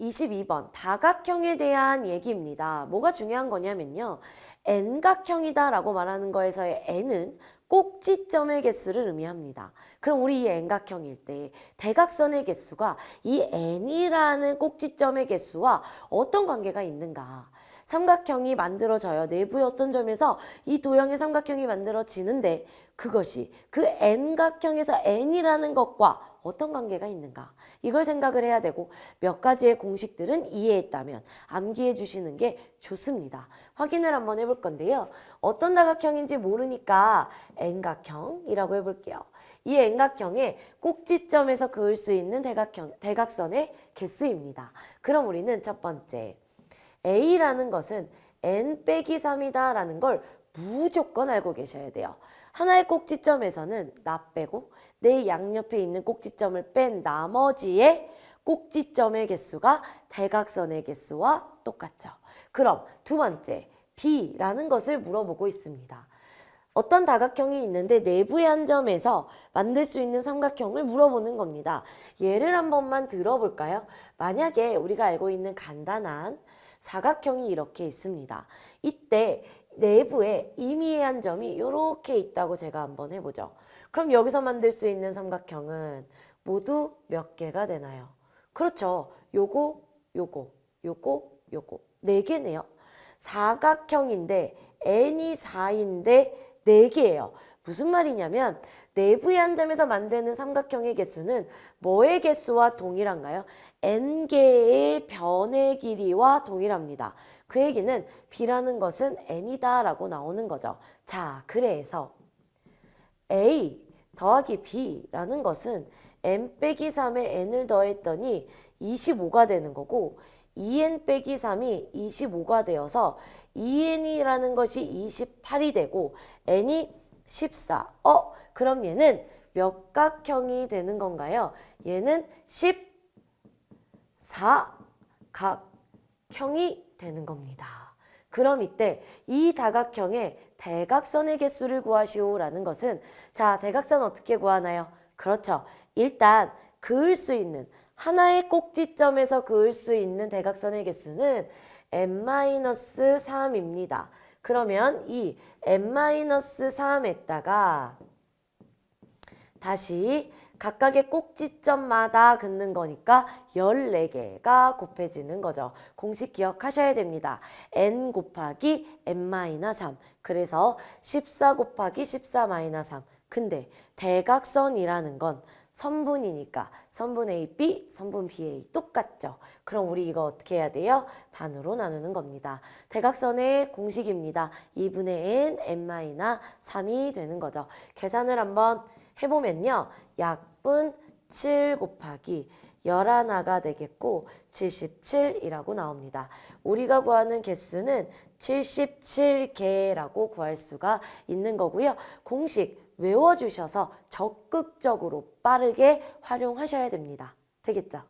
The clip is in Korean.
22번 다각형에 대한 얘기입니다. 뭐가 중요한 거냐면요. n각형이다 라고 말하는 거에서의 n은 꼭지점의 개수를 의미합니다. 그럼 우리 이 n각형일 때 대각선의 개수가 이 n이라는 꼭지점의 개수와 어떤 관계가 있는가? 삼각형이 만들어져요. 내부의 어떤 점에서 이 도형의 삼각형이 만들어지는데 그것이 그 n각형에서 n이라는 것과 어떤 관계가 있는가 이걸 생각을 해야 되고 몇 가지의 공식들은 이해했다면 암기해 주시는 게 좋습니다. 확인을 한번 해볼 건데요. 어떤 다각형인지 모르니까 n각형이라고 해볼게요. 이 n각형의 꼭지점에서 그을 수 있는 대각형, 대각선의 개수입니다. 그럼 우리는 첫 번째 a라는 것은 n 빼기 3이다 라는 걸 무조건 알고 계셔야 돼요. 하나의 꼭지점에서는 나 빼고 내 양옆에 있는 꼭지점을 뺀 나머지의 꼭지점의 개수가 대각선의 개수와 똑같죠. 그럼 두 번째 b라는 것을 물어보고 있습니다. 어떤 다각형이 있는데 내부의 한 점에서 만들 수 있는 삼각형을 물어보는 겁니다. 예를 한 번만 들어볼까요? 만약에 우리가 알고 있는 간단한 사각형이 이렇게 있습니다. 이때 내부에 임의한 점이 이렇게 있다고 제가 한번 해보죠. 그럼 여기서 만들 수 있는 삼각형은 모두 몇 개가 되나요? 그렇죠. 요거, 요거, 요거, 요거. 네 개네요. 사각형인데 n이 4인데 네 개예요. 무슨 말이냐면 내부의 한 점에서 만드는 삼각형의 개수는 뭐의 개수와 동일한가요? n개의 변의 길이와 동일합니다. 그 얘기는 b라는 것은 n이다 라고 나오는 거죠. 자, 그래서 a 더하기 b라는 것은 n 빼기 3에 n을 더했더니 25가 되는 거고 2n 빼기 3이 25가 되어서 2n이라는 것이 28이 되고 n이 14. 어, 그럼 얘는 몇 각형이 되는 건가요? 얘는 14각형이 되는 겁니다. 그럼 이때 이 다각형의 대각선의 개수를 구하시오라는 것은 자, 대각선 어떻게 구하나요? 그렇죠. 일단 그을 수 있는 하나의 꼭지점에서 그을 수 있는 대각선의 개수는 n-3입니다. 그러면 이 n-3에다가 다시 각각의 꼭지점마다 긋는 거니까 14개가 곱해지는 거죠. 공식 기억하셔야 됩니다. n 곱하기 n-3 그래서 14 곱하기 14-3 근데 대각선이라는 건 선분이니까 선분 AB, 선분 BA 똑같죠. 그럼 우리 이거 어떻게 해야 돼요? 반으로 나누는 겁니다. 대각선의 공식입니다. 2분의 n, n-3이 되는 거죠. 계산을 한번 해보면요. 약분 7 곱하기 11가 되겠고 77이라고 나옵니다. 우리가 구하는 개수는 77개라고 구할 수가 있는 거고요. 공식 외워주셔서 적극적으로 빠르게 활용하셔야 됩니다. 되겠죠?